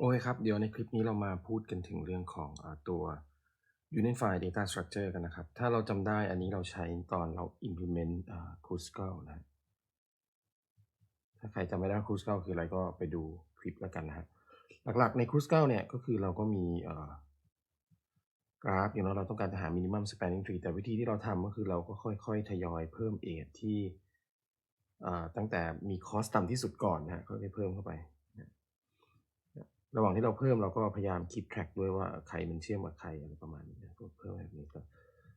โอเคครับ เดี๋ยวในคลิปนี้เรามาพูดกันถึงเรื่องของอตัว Union File Data Structure กันนะครับ ถ้าเราจำได้อันนี้เราใช้ตอนเรา implement อ่า Crucial นะ ถ้าใครจำไม่ได้ Crucial คืออะไรก็ไปดูคลิปแล้วกันนะฮะหลักๆใน Crucial เนี่ยก็คือเราก็มีกราฟอย่างเราเราต้องการจะหา minimum spanning tree แต่วิธีที่เราทำก็คือเราก็ค่อยๆ ทยอยเพิ่มเอทที่ตั้งแต่มีคอสต่ำที่สุดก่อนนะฮะค่อยๆเพิ่มเข้าไป ระหว่างที่เราเพิ่มเราก็พยายาม keep track ด้วยว่าใครมันเชื่อมกับใครอะไรประมาณนี้นะเพิ่มแบบนี้ก็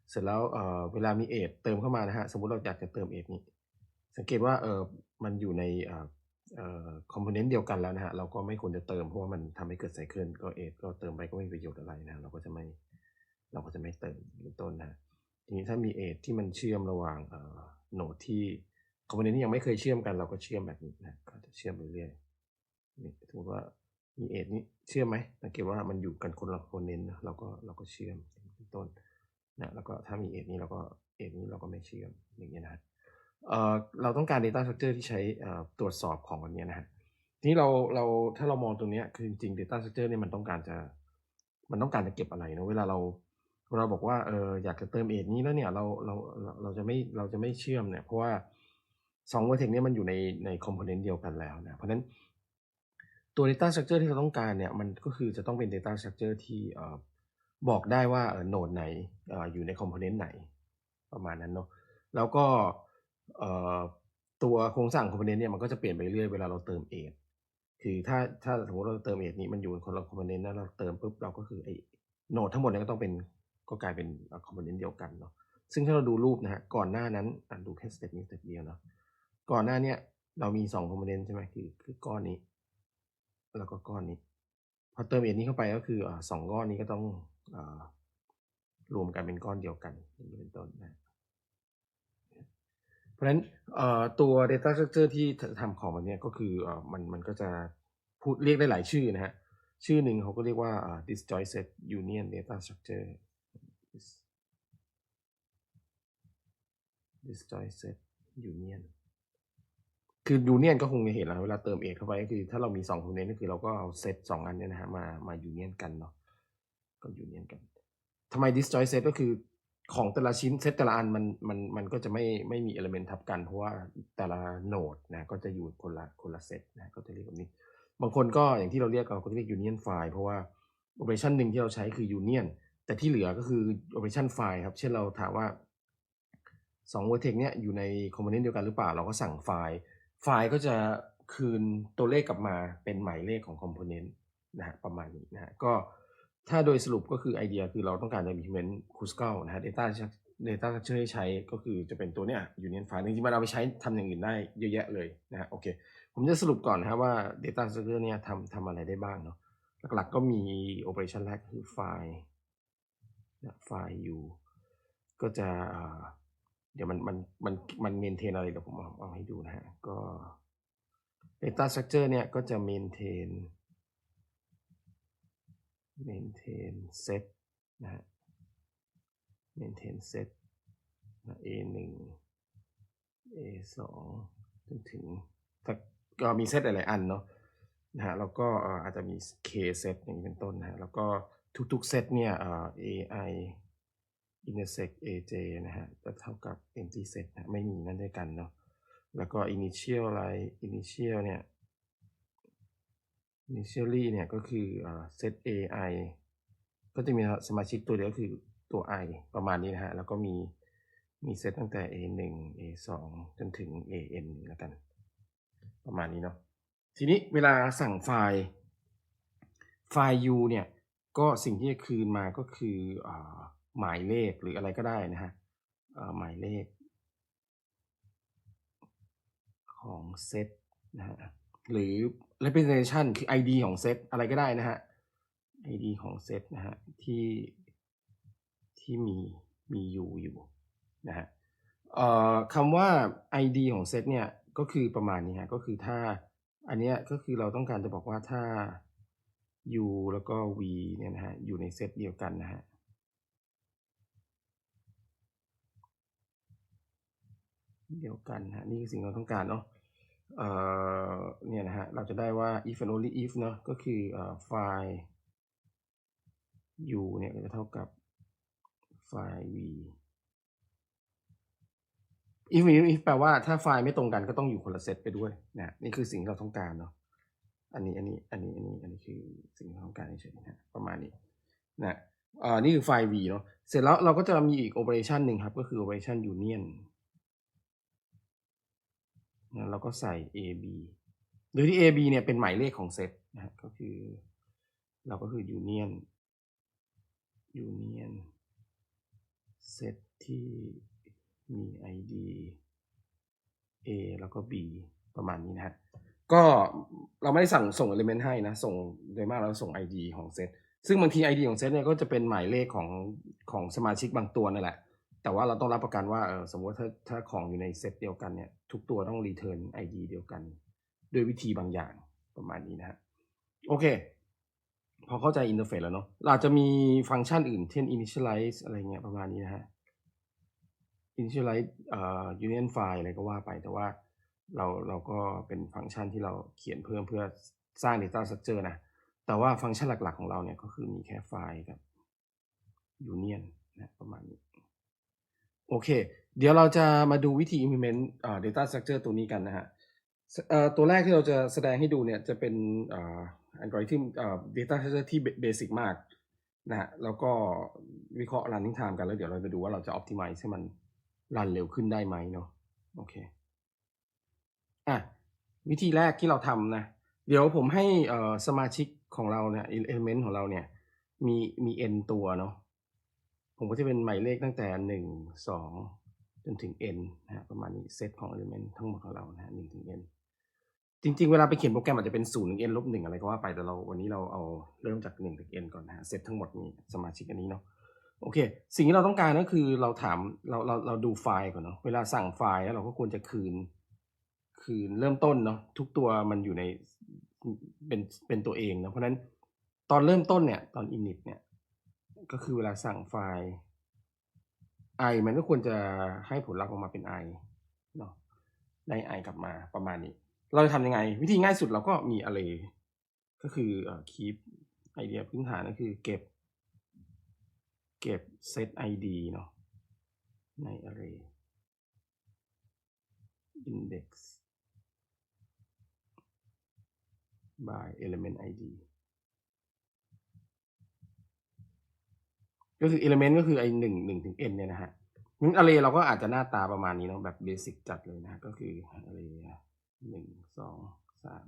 เสร็จแล้วเเวลามีเอทเติมเข้ามานะฮะสมมุติเราอยากจะเติมเอทนี้ สังเกตว่าเออมันอยู่ในคอมโพเนนต์เดียวกันแล้วนะฮะเราก็ไม่ควรจะเติมเพราะว่ามันทำให้เกิดไซเคิลก็เอทก็เติมไปก็ไม่มีประโยชน์อะไรนะเราก็จะไม่เราก็จะไม่เติมเป็นต้นนะทีนี้ถ้ามีเอทที่มันเชื่อมระหว่างเอ่อโนดที่คอมโพเนนต์ที่ยังไม่เคยเชื่อมกันเราก็เชื่อมแบบนี้นะก็จะเชื่อมไปเรื่อยนี่สมมติว่า มีเอทนี้เชื่อมไหมสังเกตว่ามันอยู่กันคนละคอมโพเนนต์นะเราก็เราก็เชื่อมเป็นต้นนะแล้วก็ถ้ามีเอทนี้เราก็เอทนี้เราก็ไม่เชื่อมอย่างเงี้ยนะเอ่อเราต้องการ Data Structure ที่ใช้อ่อตรวจสอบของอันเนี้ยนะฮะทีนี้เราเราถ้าเรามองตรงเนี้ยคือจริงๆ Data Structure เนี่ยมันต้องการจะมันต้องการจะเก็บอะไรเนะเวลาเราเราบอกว่าเอออยากจะเติมเอทนี้แล้วเนี่ยเราเราเราจะไม่เราจะไม่เชื่อมเนี่ยเพราะว่าสอง vertex เนี่ยมันอยู่ในใน component เดียวกันแล้วนะเพราะฉะนั้น ตัว Data Structure ที่เราต้องการเนี่ยมันก็คือจะต้องเป็น Data Structure ที่บอกได้ว่าโนดไหนออยู่ใน component ไหนประมาณนั้นเนาะแล้วก็ตัวโครงสร้างคอมโพเนนต์เนี่ยมันก็จะเปลี่ยนไปเรื่อยเวลาเราเติมเอทคือถ้าถ้าสมมติเราเติมเอทนี้มันอยู่คนละคอมโพเนนต์แล้วเราเติมปุ๊บเราก็คือไอ้โนดทั้งหมดเนี่ยก็ต้องเป็นก็กลายเป็นคอมโพเนนต์เดียวกันเนาะซึ่งถ้าเราดูรูปนะฮะก่อนหน้านั้นอะดูแค่สเต็ปนี้สเต็ปเดียวเนาะก่อนหน้าเนี่ยเรามีสองคอมโพเนนต์ใช่ไหมคือคือก้อนนี้ แล้วก็ก้อนนี้ พอเติมเอทนี้เข้าไปก็คืออสองก้อนนี้ก็ต้องอรวมกันเป็นก้อนเดียวกันอย่างนี้เป็นต้นนะเพราะฉะนั้นตัว data structure ที่ทำของมันเนี่ยก็คืออมันมันก็จะพูดเรียกได้หลายชื่อนะฮะ ชื่อหนึ่งเขาก็เรียกว่าอ่า disjoint set union data structure disjoint set union คือ union ก็คงจะเห็นแล้วเวลาเติมเอกเข้าไปก็คือถ้าเรามีสองคอมเนนต์ก็คือเราก็เอาเซตสองอันเนี่ยนะฮะมามา union กันเนาะก็ union กันทำไม disjoint set ก็คือของแต่ละชิ้นเซตแต่ละอันมันมันมันก็จะไม่ไม่มีเอลเมนต์ทับกัน เพราะว่าแต่ละโนดนะก็จะอยู่คนละคนละเซตนะก็จะเรียกแบบนี้ บางคนก็อย่างที่เราเรียกเราก็เรียก union file เพราะว่า operation หนึ่งที่เราใช้คือ union แต่ที่เหลือก็คือ operation file ครับ เช่นเราถามว่าสอง vertex เนี้ยอยู่ใน component เดียวกันหรือเปล่า เราก็สั่งไฟล์ ไฟล์ก็จะคืนตัวเลขกลับมาเป็นหมายเลขของ component นะฮะประมาณนี้นะฮะก็ถ้าโดยสรุปก็คือไอเดียคือเราต้องการจะ implement Crucial นะฮะ data data structure ให้ใช้ก็คือจะเป็นตัวเนี้ย union file จริงๆมันเอาไปใช้ทำอย่างอื่นได้เยอะแยะเลยนะฮะโอเค ผมจะสรุปก่อนนะครับว่า data structure เนี่ยทำทำอะไรได้บ้างเนาะหลักๆก็มี operation แรกคือไฟล์นะไฟล์ u ก็จะอ่า เดี๋ยวมันมันมันมัน maintain อะไรเดี๋ยวผมเอาเอาให้ดูนะฮะ ก็ data structure เนี่ยก็จะ maintain maintain set นะฮะ maintain set นะ a หนึ่ง a สองจนถึงถ้าก็มีเซตหลายๆอันเนาะนะฮะแล้วก็อาจจะมี k set อย่างนี้เป็นต้นนะฮะแล้วก็ทุกๆเซตเนี่ยเอ่อ ai intersect aj นะฮะจะเท่ากับ empty set นะไม่มีนั่นด้วยกันเนาะแล้วก็ initial อะไร initial เนี่ย initially เนี่ยก็คือ set ai ก็จะมีสมาชิกตัวเดียวคือตัว i ประมาณนี้นะฮะ แล้วก็มีมีเซตตั้งแต่ a 1 a 2จนถึง an แล้วกัน ประมาณนี้เนาะทีนี้เวลาสั่งไฟล์ไฟล์ u เนี่ย ก็สิ่งที่จะคืนมาก็คืออ หมายเลขหรืออะไรก็ได้นะฮะหมายเลข ของเซตนะฮะหรือ representation คือ id ของเซตอะไรก็ได้นะฮะ id ของเซตนะฮะที่ที่มีมี u อยู่นะฮะคำว่า id ของเซตเนี่ยก็คือประมาณนี้ฮะก็คือถ้าอันเนี้ยก็คือเราต้องการจะบอกว่าถ้า u แล้วก็ v เนี่ยนะฮะอยู่ในเซตเดียวกันนะฮะ เดียวกันนะฮะนี่คือสิ่งเราต้องการเนาะเอ่อเนี่ยนะฮะเราจะได้ว่า if and only if เนาะก็คือเอ่อไฟล์ u เนี่ยก็จะเท่ากับไฟล์ v if if if แปลว่าถ้าไฟล์ไม่ตรงกันก็ต้องอยู่คนละเซตไปด้วยนะนี่คือสิ่งเราต้องการเนาะอันนี้อันนี้อันนี้อันนี้อันนี้คือสิ่งที่เราต้องการเฉยๆนะประมาณนี้นะอ่อนี่คือไฟล์ v เนาะเสร็จแล้วเราก็จะมีอีก operation หนึ่งครับ ก็คือ operation union นะเราก็ใส่ a b โดยที่ a b เนี่ยเป็นหมายเลขของเซตนะก็คือ เราก็คือ union union เซตที่มี id a แล้วก็ b ประมาณนี้นะฮะก็เราไม่ได้สั่งส่ง element ให้นะ ส่งโดยมากเราส่ง id ของเซตซึ่งบางที id ของเซตเนี่ยก็จะเป็นหมายเลขของของสมาชิกบางตัวนั่นแหละ แต่ว่าเราต้องรับประกันว่าสมมติว่าถ้าถ้าของอยู่ในเซตเดียวกันเนี่ยทุกตัวต้อง return id เดียวกัน ด้วยวิธีบางอย่างประมาณนี้นะฮะโอเค พอเข้าใจอินเทอร์เฟซแล้วเนาะเราอาจจะมีฟังก์ชันอื่น เช่น initialize อะไรเงี้ยประมาณนี้นะฮะ initialize เอ่อ union file อะไรก็ว่าไปแต่ว่าเราเราก็เป็นฟังก์ชันที่เราเขียนเพิ่มเพื่อสร้าง data structure นะ แต่ว่าฟังก์ชันหลักๆของเราเนี่ยก็คือมีแค่ไฟล์กับ union นะประมาณนี้ โอเค เดี๋ยวเราจะมาดูวิธี implement data structure ตัวนี้กันนะฮะตัวแรกที่เราจะแสดงให้ดูเนี่ยจะเป็นอ่อ algorithm เอ่อ data structure ที่ basic มากนะฮะแล้วก็วิเคราะห์ running time กันแล้วเดี๋ยวเราจะดูว่าเราจะ optimize ให้มันรันเร็วขึ้นได้ไหมเนาะโอเคอะวิธีแรกที่เราทำนะ เดี๋ยวผมให้สมาชิกของเราเนี่ย element ของเราเนี่ยมีมี n ตัวเนาะ ผมก็จะเป็นหมายเลขตั้งแต่หนึ่งสองจนถึง n นะฮะประมาณนี้เซตของ element ทั้งหมดของเรานะฮะหนึ่งถึง n จริงๆ เวลาไปเขียนโปรแกรมอาจจะเป็นศูนย์ถึง n ลบหนึ่งอะไรก็ว่าไปแต่เราวันนี้เราเอาเริ่มจากหนึ่งถึง n ก่อนนะฮะเซตทั้งหมดมีสมาชิกอันนี้เนาะโอเค สิ่งที่เราต้องการก็คือเราถามเราเราเราดูไฟล์ก่อนเนาะเวลาสั่งไฟล์แล้วเราก็ควรจะคืน คืนเริ่มต้นเนาะทุกตัวมันอยู่ในเป็นเป็นตัวเองเนาะเพราะฉะนั้นตอนเริ่มต้นเนี่ยตอน init เนี่ย ก็คือเวลาสั่งไฟล์ i มันก็ควรจะให้ผลลัพธ์ออกมาเป็น i เนาะได้ i กลับมาประมาณนี้ เราจะทำยังไง วิธีง่ายสุดเราก็มี array ก็คือเอ่อ keep ไอเดียพื้นฐานก็คือเก็บ เก็บ set id เนาะใน array index by element id ก็คือ element ก็คือไอหนึ่งหนึ่งถึง n เนี่ยนะฮะงั้น array เราก็อาจจะหน้าตาประมาณนี้เนาะแบบเบสิกจัดเลยนะ ก็คือ array หนึ่งสองสาม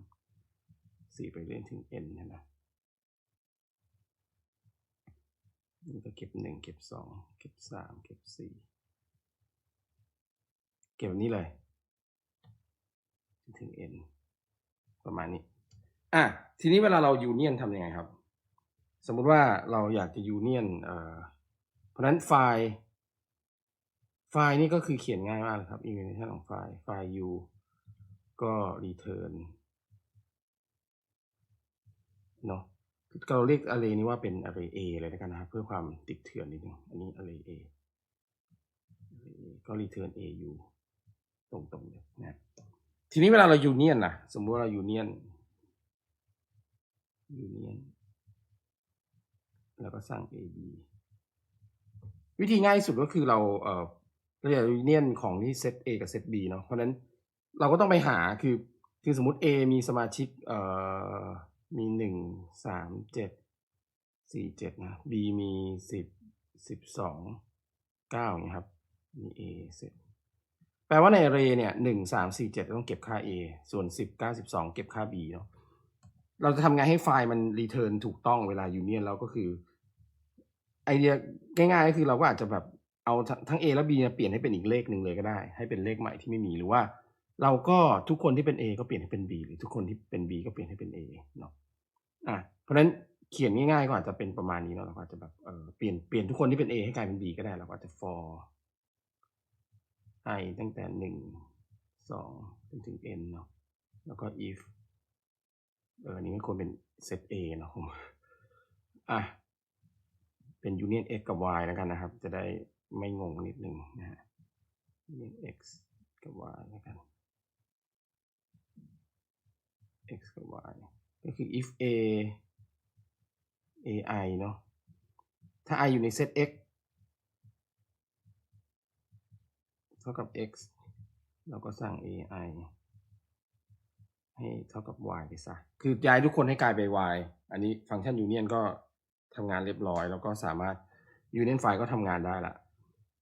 สี่ไปเรื่อยถึง n เนยนะนี่ก็เก็บหนึ่งเก็บสองเก็บสามเก็บสี่เก็บแบบนี้เลยถึง n ประมาณนี้ อะ ทีนี้เวลาเรายูเนียนทำยังไงครับ สมมุติว่าเราอยากจะยูเนียนเพราะนั้นไฟล์ไฟล์นี่ก็คือเขียนง่ายมากเลยครับ implementation ของไฟล์ไฟล์ u ก็ return เนาะเราเรียก array นี้ว่าเป็น array A เลยแล้วกันนะครับ เพื่อความติดเถื่อนนิดนึงอันนี้ array A array A ก็ return AU ตรงๆเลยนะทีนี้เวลาเรา union นะสมมติว่าเรา union union แล้วก็สร้าง AB วิธีง่ายสุดก็คือเราเอ่อเราอยาก union ของที่ set A กับ set B เนาะเพราะนั้นเราก็ต้องไปหาคือคือสมมติ A มีสมาชิกเอ่อมีหนึ่งสามเจ็ดสี่เจ็ดนะ B มีสิบสิบสองเก้าเงี้ยครับมี A เสร็จแปลว่าใน array เนี่ยหนึ่งสามสี่เจ็ดต้องเก็บค่า A ส่วนสิบเก้าสิบสองเก็บค่า B เนาะเราจะทำไงให้ไฟล์มัน return ถูกต้องเวลา union แล้วก็คือ ไอเดียง่ายๆก็คือเราก็อาจจะแบบเอาทั้ง A และ B เนี่ยเปลี่ยนให้เป็นอีกเลขหนึ่งเลยก็ได้ ให้เป็นเลขใหม่ที่ไม่มีหรือว่า เราก็ทุกคนที่เป็น A ก็เปลี่ยนให้เป็น B หรือทุกคนที่เป็น B ก็เปลี่ยนให้เป็น A เนาะอะเพราะฉะนั้นเขียนง่ายๆก็อาจจะเป็นประมาณนี้เนาะเราก็อาจจะแบบเออเปลี่ยนเปลี่ยนทุกคนที่เป็น A ให้กลายเป็น B ก็ได้เราก็อาจจะ for i ตั้งแต่หนึ่งสองจนถึง n เนาะแล้วก็ if เอออันนี้ก็ควรเป็น set A เนาะผมอะ เป็น union x กับ y แล้วกันนะครับ จะได้ไม่งงนิดนึงนะฮะ union x กับ y แล้วกัน x กับ y ก็คือ if a ai เนาะถ้า i อยู่ในเซต x เท่ากับ x เราก็สร้าง ai ให้เท่ากับ y ไปซะ คือย้ายทุกคนให้กลายเป็น y อันนี้ฟังก์ชัน union ก็ ทำงานเรียบร้อย แล้วก็สามารถ union file ก็ทำงานได้ละ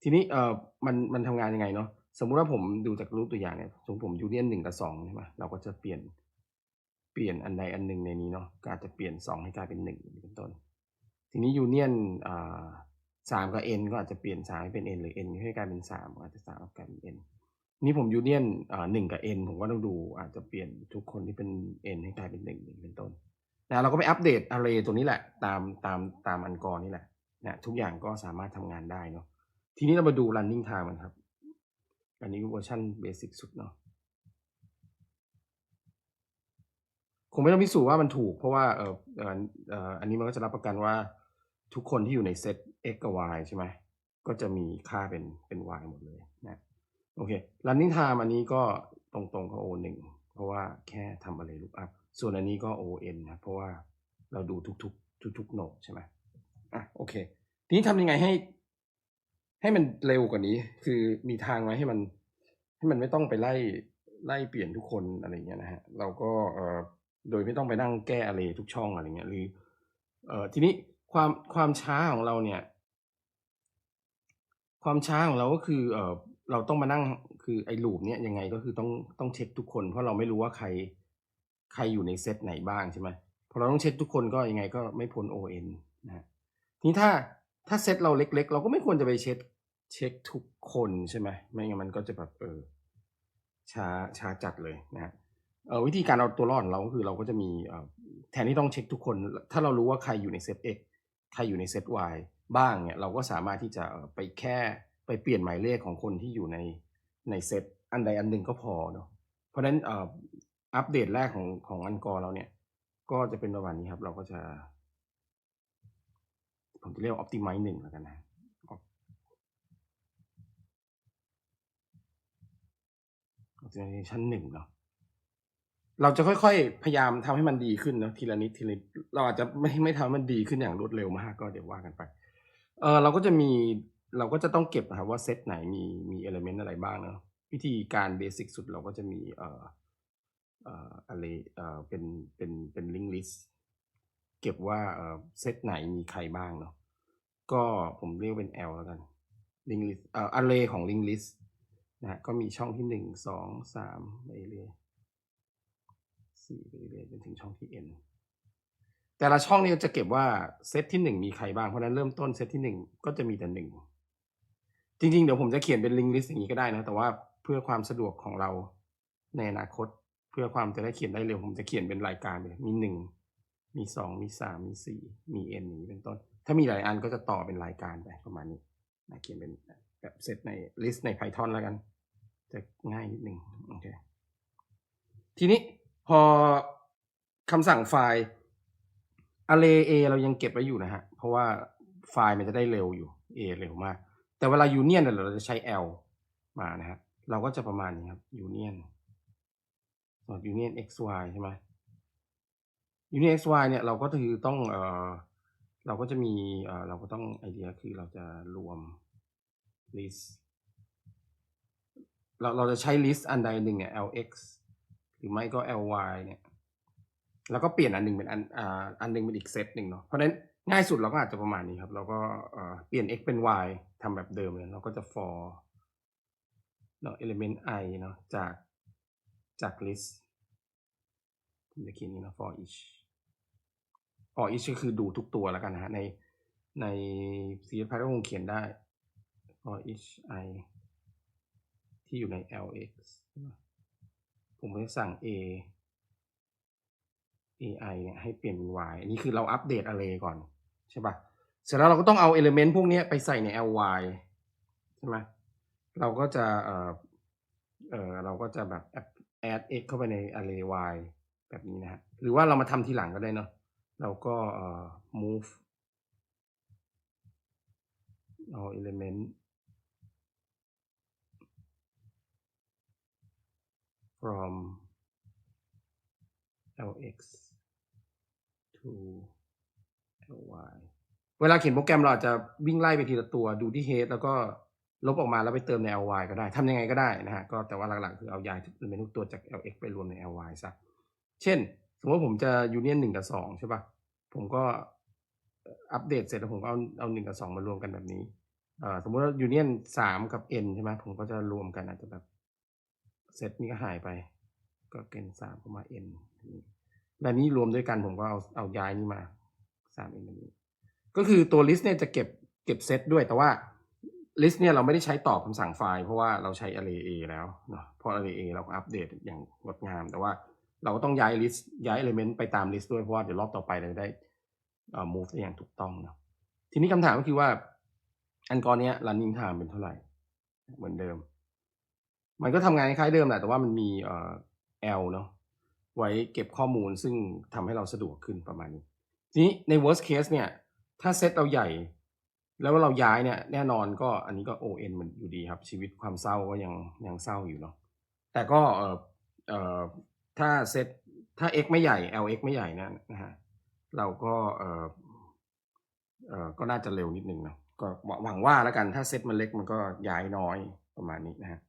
ทีนี้เออมันมันทำงานยังไงเนาะสมมุติว่าผมดูจากรูปตัวอย่างเนี่ยสมมติผม union หนึ่งกับสองใช่ไหมเราก็จะเปลี่ยนเปลี่ยนอันใดอันหนึ่งในนี้เนาะก็อาจจะเปลี่ยนสองให้กลายเป็นหนึ่งเป็นต้น ทีนี้ union อ่าสามกับ n ก็อาจจะเปลี่ยนสามให้เป็น n หรือ n ให้กลายเป็นสามอาจจะสามกลายเป็น n นี่ผม union อ่าหนึ่งกับ n ผมก็ต้องดูอาจจะเปลี่ยนทุกคนที่เป็น n ให้กลายเป็นหนึ่งเป็นต้น นะเราก็ไปอัปเดต array ตัวนี้แหละ ตามตามตามอันกรนี่แหละนะทุกอย่างก็สามารถทำงานได้เนาะทีนี้เรามาดู running time กันครับ อันนี้เวอร์ชันเบสิกสุดเนาะคงไม่ต้องพิสูจน์ว่ามันถูก เพราะว่าเออเอออันนี้มันก็จะรับประกันว่าทุกคนที่อยู่ในเซต x กับ y ใช่ไหมก็จะมีค่าเป็นเป็น y หมดเลยนะโอเค running time อันนี้ก็ตรงๆก็ o 1เพราะว่าแค่ทำอะไร lookup ส่วนอันนี้ก็ o n นะเพราะว่าเราดูทุกๆ ทุกๆโนดใช่ไหมอะโอเค ทีนี้ทำยังไงให้ ให้มันเร็วกว่านี้ คือมีทางไหมให้มัน ให้มันไม่ต้องไปไล่ไล่เปลี่ยนทุกคนอะไรเงี้ยนะฮะเราก็เอ่อโดยไม่ต้องไปนั่งแก้อะไรทุกช่องอะไรเงี้ยหรือเอ่อทีนี้ความความช้าของเราเนี่ย ความช้าของเราก็คือเอ่อเราต้องมานั่งคือไอ้ลูปเนี้ยยังไงก็คือต้องต้องเช็คทุกคน เพราะเราไม่รู้ว่าใคร ใครอยู่ในเซตไหนบ้างใช่ไหมพอเราต้องเช็คทุกคนก็ยังไงก็ไม่พ้น ON นะฮะทีนี้ถ้าถ้าเซตเราเล็ก ๆ เราก็ไม่ควรจะไปเช็คเช็คทุกคนใช่ไหมไม่งั้นมันก็จะแบบเออช้าช้าจัดเลยนะเออวิธีการเอาตัวรอดของเราก็คือเราก็จะมีเออแทนที่ต้องเช็คทุกคน ถ้าเรารู้ว่าใครอยู่ในเซต X ใครอยู่ในเซต Y บ้างเนี่ยเราก็สามารถที่จะไปแค่ไปเปลี่ยนหมายเลขของคนที่อยู่ในในเซตอันใดอันหนึ่งก็พอเนาะเพราะฉะนั้นเอัปเดตแรกของของอันกอรเราเนี่ย ก็จะเป็นประมาณนี้ครับ เราก็จะ ผมจะเรียกว่า optimize หนึ่งแล้วกันนะ optimization หนึ่งเนาะเราจะค่อยๆ พยายามทำให้มันดีขึ้นนะทีละนิดทีละนิดเราอาจจะไม่ไม่ทำมันดีขึ้นอย่างรวดเร็วมากก็เดี๋ยวว่ากันไปเออเราก็จะมีเราก็จะต้องเก็บนะครับว่าเซตไหนมีมีเอลเมนต์อะไรบ้างเนาะวิธีการเบสิกสุดเราก็จะมีเอ่อ อะไรเอ่อเป็นเป็นเป็นลิงก์ลิสต์เก็บว่าเอ่อเซตไหนมีใครบ้างเนาะก็ผมเรียกเป็น L แล้วกันลิงก์ลิสต์เอ่อ array ของลิงก์ลิสต์นะฮะก็มีช่องที่หนึ่งสองสามไปเรื่อยสี่ไปเรื่อยจนถึงช่องที่ n แต่ละช่องนี้จะเก็บว่าเซตที่หนึ่งมีใครบ้างเพราะฉะนั้นเริ่มต้นเซตที่หนึ่งก็จะมีแต่หนึ่งจริงๆ เดี๋ยวผมจะเขียนเป็นลิงก์ลิสต์อย่างนี้ก็ได้นะ แต่ว่าเพื่อความสะดวกของเราในอนาคต เพื่อความจะได้เขียนได้เร็ว ผมจะเขียนเป็นรายการไปเลยมีหนึ่งมีสองมีสามมีสี่มี n อย่างนี้เป็นต้น ถ้ามีหลายอันก็จะต่อเป็นรายการไปประมาณนี้นะเขียนเป็นแบบเซตในลิสต์ใน Python แล้วกัน จะง่ายนิดหนึ่งโอเคทีนี้พอคำสั่งไฟล์ array a เรายังเก็บไว้อยู่นะฮะ เพราะว่าไฟล์มันจะได้เร็วอยู่ a เร็วมาก แต่เวลา union เนี่ยเราจะใช้ l มานะฮะ เราก็จะประมาณนี้ครับ union ส่วน union x y ใช่ไหม union x y เนี่ยเราก็คือต้องเออเราก็จะมีเออเราก็ต้องไอเดียคือเราจะรวม list เราเราจะใช้ list อันใดหนึ่งเนี่ย lx หรือไม่ก็ ly เนี่ยแล้วก็เปลี่ยนอันหนึ่งเป็นอันอ่าอันหนึ่งเป็นอีกเซตหนึ่งเนาะเพราะฉะนั้นง่ายสุดเราก็อาจจะประมาณนี้ครับ เราก็เออเปลี่ยน x เป็น y ทำแบบเดิมเลย เราก็จะ for เนาะ element i เนาะจากจาก list ผมจะเขียนนี้นะ for each for each ก็คือดูทุกตัวแล้วกันนะฮะ ในใน C++ ก็คงเขียนได้ for each i ที่อยู่ใน lx ผมจะสั่ง a ai เนี่ยให้เปลี่ยนเป็น y อันนี้คือเราอัปเดต array ก่อน ใช่ปะเสร็จแล้วเราก็ต้องเอา element พวกนี้ไปใส่ใน ly ใช่ไหมเราก็จะเออเออเราก็จะแบบ add x เข้าไปใน array y แบบนี้นะฮะหรือว่าเรามาทำทีหลังก็ได้เนาะเราก็เอ่อ move เอา element from lx to ly เวลาเขียนโปรแกรมเราอาจจะวิ่งไล่ไปทีละตัวดูที่ head แล้วก็ลบออกมาแล้วไปเติมใน ly ก็ได้ทำยังไงก็ได้นะฮะก็แต่ว่าหลักๆ คือเอาย้ายเป็นทุกตัวจาก lx ไปรวมใน ly ซะ เช่น สมมติผมจะยูเนียนหนึ่งกับสองใช่ปะผมก็อัปเดตเสร็จแล้วผมก็เอาเอาหนึ่งกับสองมารวมกันแบบนี้อสมมติว่ายูเนียนสามกับ n ใช่ไหมผมก็จะรวมกันอาจจะแบบเซตนี้ก็หายไป ก็เป็นสามเข้ามา n แบบนี้รวมด้วยกันผมก็เอาเอาย้ายนี่มาสาม n แบบนี้ ก็คือตัว list เนี่ยจะเก็บเก็บเซตด้วยแต่ว่า list เนี่ยเราไม่ได้ใช้ตอบคำสั่งไฟล์เพราะว่าเราใช้ array a แล้วเนาะเพราะ array a เราก็อัปเดตอย่างงดงามแต่ว่า เราก็ต้องย้าย list ย้าย element ไปตาม list ด้วยเพราะว่าเดี๋ยวรอบต่อไปเราจะได้เอ่อ move ได้อย่างถูกต้องเนาะทีนี้คำถามก็คือว่า อันกรเนี้ย running time เป็นเท่าไหร่ เหมือนเดิม มันก็ทำงานคล้ายเดิมแหละแต่ว่ามันมีเอ่อ L เนาะไว้เก็บข้อมูลซึ่งทำให้เราสะดวกขึ้นประมาณนี้ทีนี้ใน worst case เนี่ย ถ้าเซตเราใหญ่ แล้วเราย้ายเนี่ย แน่นอนก็อันนี้ก็ ON มันอยู่ดีครับ ชีวิตความเศร้าก็ยังยังเศร้าอยู่เนาะแต่ก็เออเออ ถ้าเซตถ้า x ไม่ใหญ่ lx ไม่ใหญ่นะนะฮะเราก็เออเออก็น่าจะเร็วนิดนึงเนาะก็หวังว่าแล้วกันถ้าเซตมันเล็กมันก็ย้ายน้อยประมาณนี้นะฮะ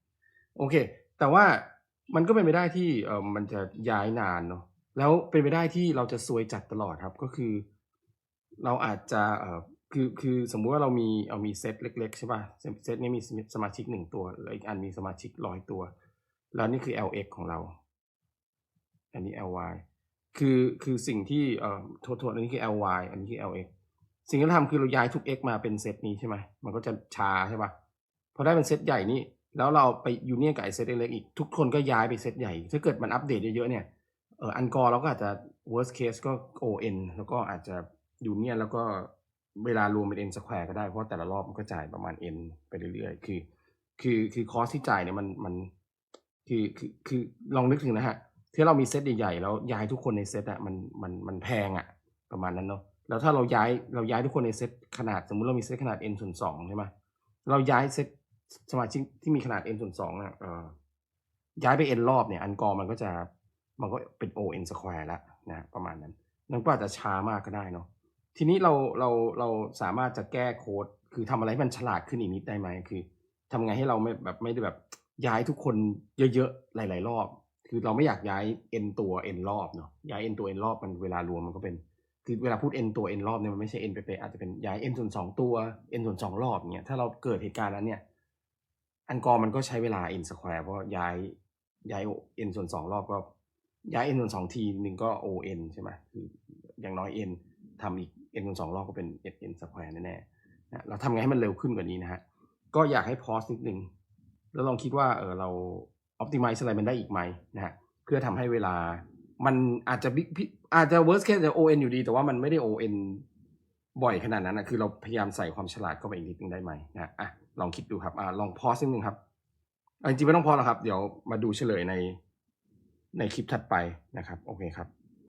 โอเค แต่ว่ามันก็เป็นไปได้ที่เออมันจะย้ายนานเนาะแล้วเป็นไปได้ที่เราจะซวยจัดตลอดครับก็คือ เราอาจจะเอ่อคือคือสมมุติว่าเรามีเอามีเซตเล็ก ๆ ใช่ป่ะเซตเซตนี้มีสมาชิกหนึ่งตัวแล้วอีกอันมีสมาชิกร้อยตัว แล้วนี่คือ lx ของเรา อันนี้ ly คือคือสิ่งที่เอ่อโทษโทษอันนี้คือ ly อันนี้คือ lx สิ่งที่เราทำคือเราย้ายทุก x มาเป็นเซตนี้ใช่ไหมมันก็จะชาใช่ป่ะพอได้เป็นเซตใหญ่นี่แล้วเราไปยูเนียนกับไอเซตเล็กๆอีกทุกคนก็ย้ายไปเซตใหญ่ ถ้าเกิดมันอัปเดตเยอะๆเนี่ยเอออันกอร์เราก็อาจจะ worst case ก็ on แล้วก็อาจจะยูเนียนแล้วก็เวลารวมเป็น n square ก็ได้ เพราะแต่ละรอบมันก็จ่ายประมาณ n ไปเรื่อยๆ คือ คือคือคอสที่จ่ายเนี่ยมันมันคือคือคือลองนึกถึงนะฮะ ที่เรามีเซตใหญ่ๆแล้วย้ายทุกคนในเซตอะมันมันมันแพงอะประมาณนั้นเนาะแล้วถ้าเราย้ายเราย้ายทุกคนในเซตขนาดสมมุติเรามีเซตขนาด n ส่วนสองใช่ไหมเราย้ายเซตสมาชิกที่มีขนาด n ส่วนสองอะเออย้ายไป n รอบเนี่ย อันกอร์มันก็จะมันก็เป็น o n square แล้วนะประมาณนั้นนั่นก็อาจจะช้ามากก็ได้เนาะทีนี้เราเราเราสามารถจะแก้โค้ดคือทำอะไรให้มันฉลาดขึ้นอีกนิดได้ไหมคือทำไงให้เราไม่แบบไม่ได้แบบย้ายทุกคนเยอะๆหลาย ๆ รอบ คือเราไม่อยากย้าย n ตัว n รอบเนาะย้าย n ตัว n รอบมันเวลารวมมันก็เป็น คือเวลาพูด n ตัว n รอบเนี่ยมันไม่ใช่ n เป๊ะๆอาจจะเป็นย้าย n ส่วนสองตัว n ส่วนสองรอบเนี่ยถ้าเราเกิดเหตุการณ์นั้นเนี่ย อันกอมันก็ใช้เวลา n square เพราะย้ายย้าย n ส่วนสองรอบก็ย้าย n ส่วนสองทีหนึ่งก็ o n ใช่ไหมคืออย่างน้อย n ทำอีก n ส่วนสองรอบก็เป็น n square แน่ๆเราทำไงให้มันเร็วขึ้นกว่านี้นะฮะก็อยากให้พอสนิดนึงแล้วลองคิดว่าเออเรา optimize อะไรมันได้อีกไหมนะฮะเพื่อทำให้เวลามันอาจจะ big อาจจะ worst case จะ on อยู่ดี แต่ว่ามันไม่ได้ on บ่อยขนาดนั้นนะคือเราพยายามใส่ความฉลาดเข้าไปอีกนิดนึงได้ไหมนะอะลองคิดดูครับอะลองพอสนิดนึงครับอะจริงๆไม่ต้องพอแล้วครับ เดี๋ยวมาดูเฉลยในในคลิปถัดไปนะครับ โอเคครับ